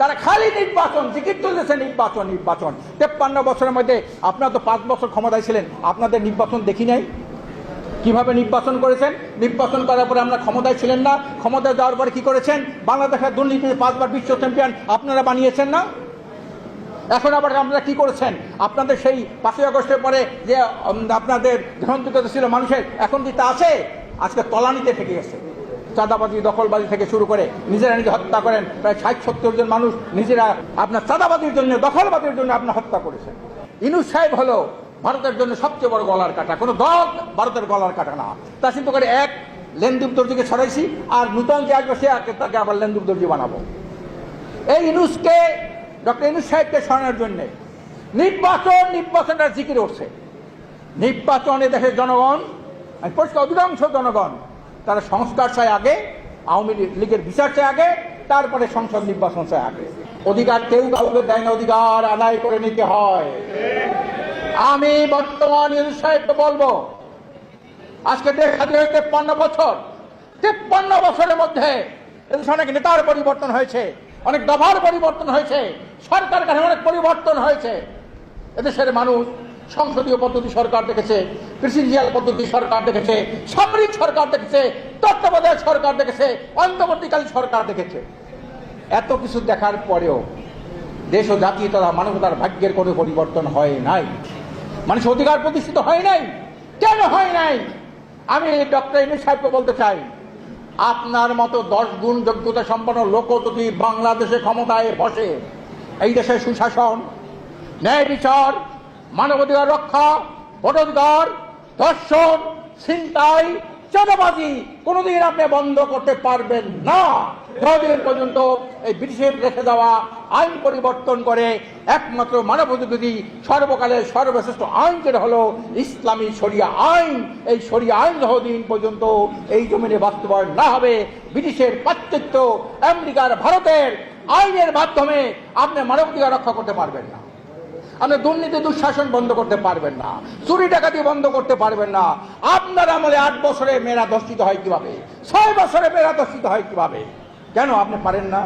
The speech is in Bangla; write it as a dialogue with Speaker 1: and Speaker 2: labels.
Speaker 1: তারা খালি নির্বাচন টিকিট তুলতেছে নির্বাচন নির্বাচন। তেপ্পান্ন বছরের মধ্যে আপনারা তো পাঁচ বছর ক্ষমতায় ছিলেন, আপনাদের নির্বাচন দেখি নাই? কীভাবে নির্বাচন করেছেন? নির্বাচন করার পরে আমরা ক্ষমতায় ছিলেন না, ক্ষমতায় যাওয়ার পরে কি করেছেন? বাংলাদেশের দুর্নীতিতে পাঁচবার বিশ্ব চ্যাম্পিয়ন আপনারা বানিয়েছেন না? এখন আবার আপনারা কি করেছেন? আপনাদের সেই পাঁচই আগস্টের পরে যে আপনাদের গ্রহণযোগ্যতা ছিল মানুষের, এখন কি তা আছে? আজকে তলানিতে থেকে গেছে। চাঁদাবাজি, দখলবাজি থেকে শুরু করে নিজেরা নিজে হত্যা করেন। প্রায় ষাট, সত্তর জন মানুষ নিজেরা আপনার চাঁদাবাজির জন্য, দখলবাজির জন্য আপনার হত্যা করেছেন। ইনুস সাহেব হলো ভারতের জন্য সবচেয়ে বড় গলার কাটা। কোনো দল ভারতের গলার কাটা না। তা চিন্তা করে এক লেনদুপ দর্জিকে ছড়াইছি আর নূতন যে আসবে সে তাকে আবার লেনদুপ দর্জি বানাবো। এই ইনুসকে, ডক্টর ইনুস সাহেবকে সরানোর জন্য নির্বাচন, নির্বাচনটা জিকির উঠছে। নির্বাচনে দেশের জনগণ পরিষ্কার অধিকাংশ জনগণ তারা সংস্কার চায় আগে, আওয়ামী লীগের বিচার চায় আগে, তারপরে সংসদ নির্বাচন চায় আগে। অধিকার কেউ কাউকে দেয় না, অধিকার আদায় করে নিতে হয়। আমি বর্তমান বলব, আজকে স্বাধীন তেপ্পান্ন বছর, তেপ্পান্ন বছরের মধ্যে এদেশে অনেক নেতার পরিবর্তন হয়েছে, অনেক দফার পরিবর্তন হয়েছে, সরকার কাছে অনেক পরিবর্তন হয়েছে। এদেশের মানুষ সংসদীয় পদ্ধতি সরকার দেখেছে প্রেসিডেন্সিয়াল পদ্ধতি সরকার দেখেছে, সামরিক সরকার দেখেছে, তত্ত্বাবধায়ক সরকার দেখেছে, অন্তর্বর্তীকালীন সরকার দেখেছে। এত কিছু দেখার পরেও দেশ ও জাতি তথা মানবতার ভাগ্যের কোনো পরিবর্তন হয় নাই। মানুষ অধিকার প্রতিষ্ঠিত হয় নাই। কেন হয় নাই? আমি ডক্টর ইনু সাহেবকে বলতে চাই, আপনার মতো দশ গুণ যোগ্যতা সম্পন্ন লোক যদি বাংলাদেশে ক্ষমতায় বসে, এই দেশের সুশাসন, ন্যায় বিচার মানবাধিকার রক্ষা, ভোটাধিকার, ধর্ষণ, ছিনতাই, চাঁদাবাজি কোনোদিন আপনি বন্ধ করতে পারবেন না। যতদিন পর্যন্ত এই ব্রিটিশের রেখে দেওয়া আইন পরিবর্তন করে একমাত্র মানবাধিকারী সর্বকালের সর্বশ্রেষ্ঠ আইন যেটা হলো ইসলামী শরিয়া আইন, এই শরিয়া আইন যতদিন পর্যন্ত এই জমিনে বাস্তবায়ন না হবে, ব্রিটিশের পাশ্চাত্য, আমেরিকার, ভারতের আইনের মাধ্যমে আপনি মানবাধিকার রক্ষা করতে পারবেন না। আপনি দুর্নীতি দুঃশাসন বন্ধ করতে পারবেন না। চুরি ডাকাতি বন্ধ করতে পারবেন না। আপনার আমলে আট বছরে মেয়েরা দর্শিত হয় কীভাবে? ছয় বছরে মেয়েরা দর্শিত হয় কীভাবে? কেন আপনি পারেন না?